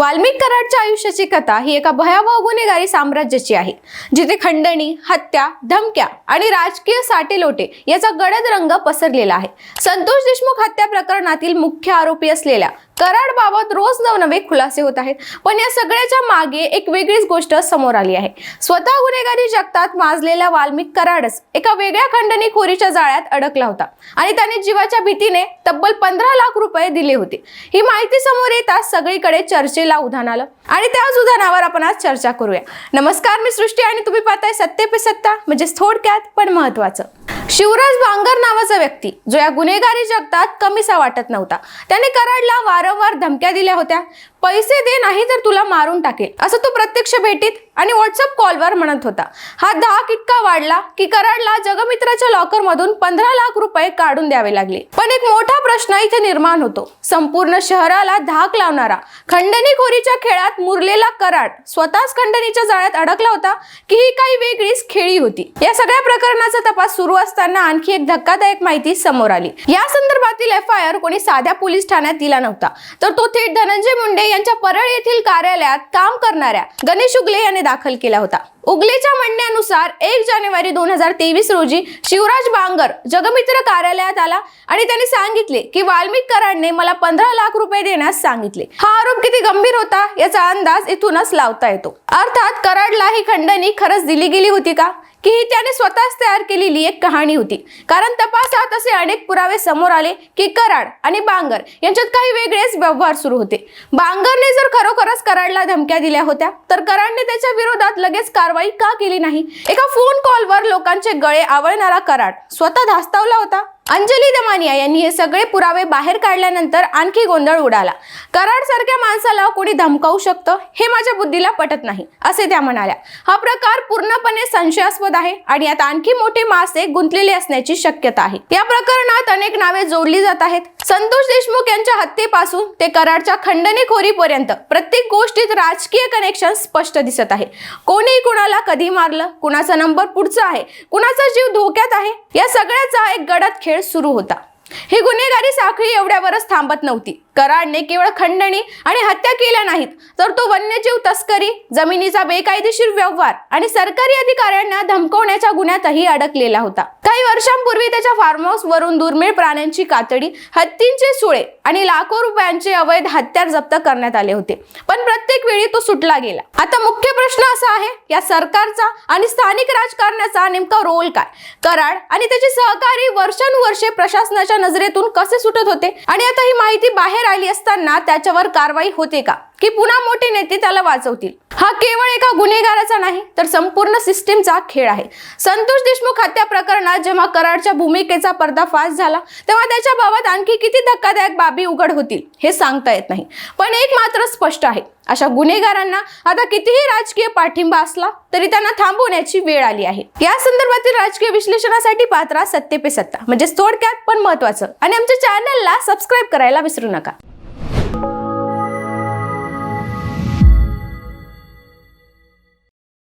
वाल्मिक कराडच्या आयुष्याची कथा ही एका भयावह गुन्हेगारी साम्राज्याची आहे जिथे खंडणी हत्या धमक्या आणि राजकीय साटेलोटे याचा गडद रंग पसरलेला आहे. संतोष देशमुख हत्या प्रकरणातील मुख्य आरोपी असलेल्या कराडबाबत रोज नवनवे खुलासे होत आहेत. पण या सगळ्याच्या मागे एक वेगळीच गोष्ट समोर आली आहे. स्वतः गुन्हेगारी जगतात माजलेला वाल्मिक कराडच एका वेगळ्या खंडणी खोरीच्या जाळ्यात अडकला होता. आणि त्याने जीवाच्या भीतीने तब्बल पंधरा लाख रुपये दिले होते. ही माहिती समोर येताच सगळीकडे चर्चेला उधाण आलं. आणि त्याच उधाणावर आपण आज चर्चा करूया. नमस्कार मी सृष्टी आणि तुम्ही पाहताय सत्य पे सत्ता म्हणजे थोडक्यात पण महत्वाचं शिवराज बांगर नावाचा व्यक्ती जो या गुन्हेगारी जगतात कमीसा वाटत नव्हता. त्याने कराडला वारंवार धमक्या दिल्या होत्या. पैसे दे नाही तर तुला मारून टाकेल. असं तो प्रत्यक्ष भेटीत आणि व्हॉट्सअप कॉलवर म्हणत होता. हा धाक इतका वाढला की कराडला जगमित्राच्या लॉकर मधून पंधरा लाख रुपये काढून द्यावे लागले. पण एक मोठा प्रश्न इथे निर्माण होतो. संपूर्ण शहराला धाक लावणारा खंडणीखोरीच्या खेळात मुरलेला कराड स्वतःच खंडणीच्या जाळ्यात अडकला होता की ही काही वेगळीच खेळी होती. या सगळ्या प्रकरणाचा तपास सुरू असताना आणखी एक धक्कादायक माहिती समोर आली. या संदर्भातील एफ आय आर कोणी साध्या पोलीस ठाण्यात दिला नव्हता. तर तो थेट धनंजय मुंडे यांच्या परळ येथील कार्यालयात काम करणाऱ्या गणेश उगले याने दाखल केला होता. उगलेच्या म्हणण्यानुसार एक जानेवारी दोन हजार तेवीस रोजी शिवराज बांगर जगमित्र कार्यालयात आला आणि त्यांनी सांगितले की वाल्मिकरांनी कराडने मला पंधरा लाख रुपये देण्यास सांगितले. हा आरोप किती गंभीर होता याचा अंदाज इथूनच लावता येतो. अर्थात कराडला ही खंडणी खरंच दिली गेली होती का? की ही त्याने स्वतःच तयार केलेली एक कहाणी होती. कारण तपासात असे अनेक पुरावे समोर आले की कराड आणि बांगर यांच्यात काही वेगळेच व्यवहार सुरू होते. बांगरने जर खरोखरच कराडला धमक्या दिल्या होत्या तर कराडने त्याच्या विरोधात लगेच कारवाई का केली नाही? एका फोन कॉलवर लोकांचे गळे आवळणारा कराड स्वतः धास्तावला होता. अंजली दमानिया यांनी हे सगळे पुरावे बाहेर काढल्यानंतर आणखी गोंधळ उडाला. कराड सारख्या माणसाला कोणी धमकावू शकतं? हे माझ्या बुद्धीला पटत नाही असे त्या म्हणाल्या. हा प्रकार पूर्णपणे संशयास्पद आहे आणि यात आणखी मोठे मासे गुंतलेले असण्याची शक्यता आहे. या प्रकरणात अनेक नावे जोडली जात आहेत. संतोष देशमुख यांच्या हत्येपासून ते कराडच्या खंडणीखोरीपर्यंत प्रत्येक गोष्टीत राजकीय कनेक्शन स्पष्ट दिसत आहे. कोणी कुणाला कधी मारलं कुणाचा नंबर पुढचा आहे कुणाचा जीव धोक्यात आहे या सगळ्याचा एक गडद खेळ सुरू होता. ही गुन्हेगारी साखळी एवढ्यावरच थांबत नव्हती. कराडने केवळ खंडणी आणि हत्या केल्या नाहीत. तर तो वन्यजीव तस्करी जमिनीचा बेकायदेशीर व्यवहार आणि सरकारी अधिकाऱ्यांना धमकवण्याच्या गुन्ह्यातही अडकलेला होता. काही वर्षांपूर्वी त्याच्या फार्म हाऊस वरून दुर्मिळ प्राण्यांची कातडी हत्तींचे सुळे आणि लाखो रुपयांचे अवैध हत्यार जप्त करण्यात आले होते. पण प्रत्येक वेळी तो सुटला गेला. आता मुख्य प्रश्न असा आहे या सरकारचा आणि स्थानिक राजकारणाचा नेमका रोल काय? कराड आणि त्याचे सहकारी वर्षानुवर्षे प्रशासनाच्या नजरेतून कसे सुटत होते? आणि आता ही माहिती बाहेर आली असताना त्याच्यावर कारवाई होते का? की पुन्हा मोठे नेते त्याला वाचवतील. हा केवळ एका गुन्हेगाराचा नाही तर संपूर्ण सिस्टीमचा खेळ आहे. संतोष देशमुख हत्या प्रकरणात जेव्हा कराडच्या भूमिकेचा पर्दाफाश झाला तेव्हा त्याच्या बाबत आणखी किती धक्कादायक बाबी उघड होतील हे सांगता येत नाही. पण एक मात्र स्पष्ट आहे अशा गुन्हेगारांना आता कितीही राजकीय पाठिंबा असला तरी त्यांना थांबवण्याची वेळ आली आहे. या संदर्भातील राजकीय विश्लेषणासाठी पात्रा सत्ते पे सत्ता म्हणजे थोडक्यात पण महत्वाचं आणि आमच्या चॅनलला सबस्क्राईब करायला विसरू नका.